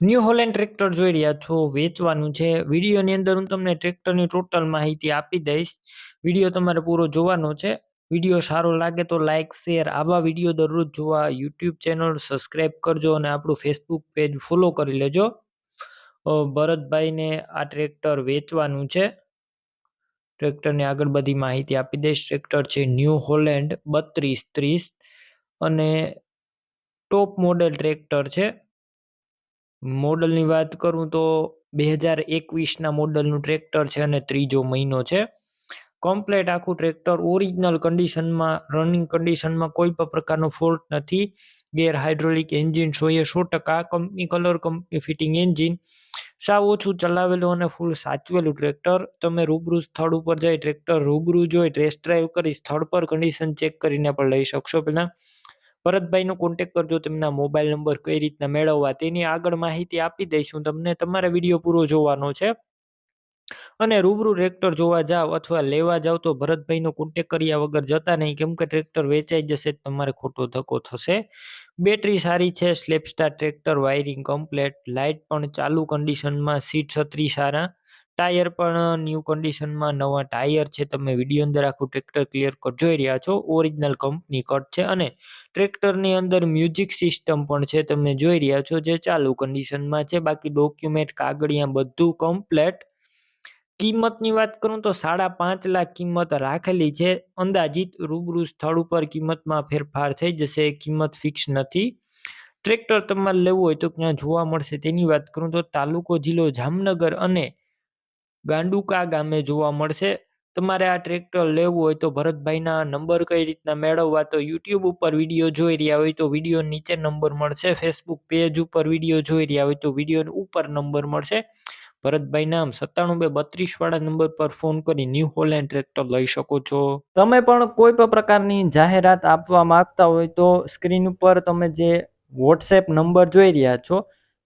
New Holland tractor જોઈ રહ્યા છો, વેચવાનું છે. વિડીયોની અંદર હું તમને ટ્રેક્ટરની ટોટલ માહિતી આપી દઈશ. વીડિયો તમારે પૂરો જોવાનો છે. વીડિયો સારો લાગે તો લાઇક શેર આવા વીડિયો દરરોજ જોવા યુટ્યુબ ચેનલ સબસ્ક્રાઈબ કરજો અને આપણું ફેસબુક પેજ ફોલો કરી લેજો. ભરતભાઈને આ ટ્રેક્ટર વેચવાનું છે. ટ્રેક્ટરની આગળ બધી માહિતી આપી દઈશ. ટ્રેક્ટર છે ન્યૂ હોલેન્ડ બત્રીસ ત્રીસ અને ટોપ મોડેલ ટ્રેક્ટર છે. મોડલની વાત કરું તો બે હજાર એકવીસના મોડલનું ટ્રેક્ટર છે અને ત્રીજો મહિનો છે. કમ્પ્લેટ આખું ટ્રેક્ટર ઓરિજિનલ કન્ડિશનમાં રનિંગ કન્ડિશનમાં કોઈ પણ પ્રકારનો ફોલ્ટ નથી. ગેર હાઇડ્રોલિક એન્જિન સોએ સો ટકા company colour company fitting engine સાવ ઓછું ચલાવેલું અને ફૂલ સાચવેલું ટ્રેક્ટર. તમે રૂબરૂ સ્થળ ઉપર જઈ ટ્રેક્ટર રૂબરૂ જોઈ ટેસ્ટ ડ્રાઈવ કરી સ્થળ પર કન્ડિશન ચેક કરીને પણ લઈ શકશો પહેલાં ભરતભાઈનો કોન્ટેક કરજો, તેમના મોબાઈલ નંબર કઈ રીતના મેળવવા તેની આગળ માહિતી આપી દઈશું. તમને તમારે વીડિયો પૂરો જોવાનો છે. અને રૂબરૂ ટ્રેક્ટર જોવા જાવ અથવા લેવા જાવ તો ભરતભાઈનો કોન્ટેક કર્યા વગર જતા નહીં. કેમ કે ટ્રેક્ટર વેચાઈ જશે તમારે ખોટો ધક્કો થશે. બેટરી સારી છે સ્લેપસ્ટાર ટ્રેક્ટર વાયરિંગ કમ્પ્લેટ લાઇટ પણ ચાલુ કન્ડિશનમાં સીટ છત્રી સારા. ટાયર પણ ન્યૂ કન્ડિશનમાં નવા ટાયર છે. તમે વીડિયો અંદર આખું ટ્રેક્ટર ક્લિયર કટ જોઈ રહ્યા છો? ઓરિજિનલ કંપની કટ છે અને ટ્રેક્ટરની અંદર મ્યુઝિક સિસ્ટમ પણ છે. તમે જોઈ રહ્યા છો જે ચાલુ કન્ડિશનમાં છે. બાકી ડોક્યુમેન્ટ કાગળિયા બધું કમ્પ્લેટ કિંમતની વાત કરું તો સાડા પાંચ લાખ કિંમત રાખેલી છે. અંદાજિત રૂબરૂ સ્થળ ઉપર કિંમતમાં ફેરફાર થઈ જશે. કિંમત ફિક્સ નથી. ટ્રેક્ટર તમારે લેવું હોય તો ક્યાં જોવા મળશે. તેની વાત કરું તો તાલુકો, જિલ્લો જામનગર અને ગાંડુકા ગામે જોવા મળશે. તમારે આ ટ્રેક્ટર લેવું હોય તો ભરતભાઈના નંબર કઈ રીતના મેળવવા તો યુટ્યુબ ઉપર વીડિયો જોઈ રહ્યા હોય તો વીડિયો નીચે નંબર મળશે. ફેસબુક પેજ ઉપર વીડિયો જોઈ રહ્યા હોય તો વીડિયો ઉપર નંબર મળશે. ભરતભાઈ નામ સત્તાણું બે બત્રીસ વાળા નંબર પર ફોન કરી ન્યૂ હોલેન્ડ ટ્રેક્ટર લઈ શકો છો. તમે પણ કોઈ પણ પ્રકારની જાહેરાત આપવા માંગતા હોય તો સ્ક્રીન ઉપર તમે જે વોટ્સએપ નંબર જોઈ રહ્યા છો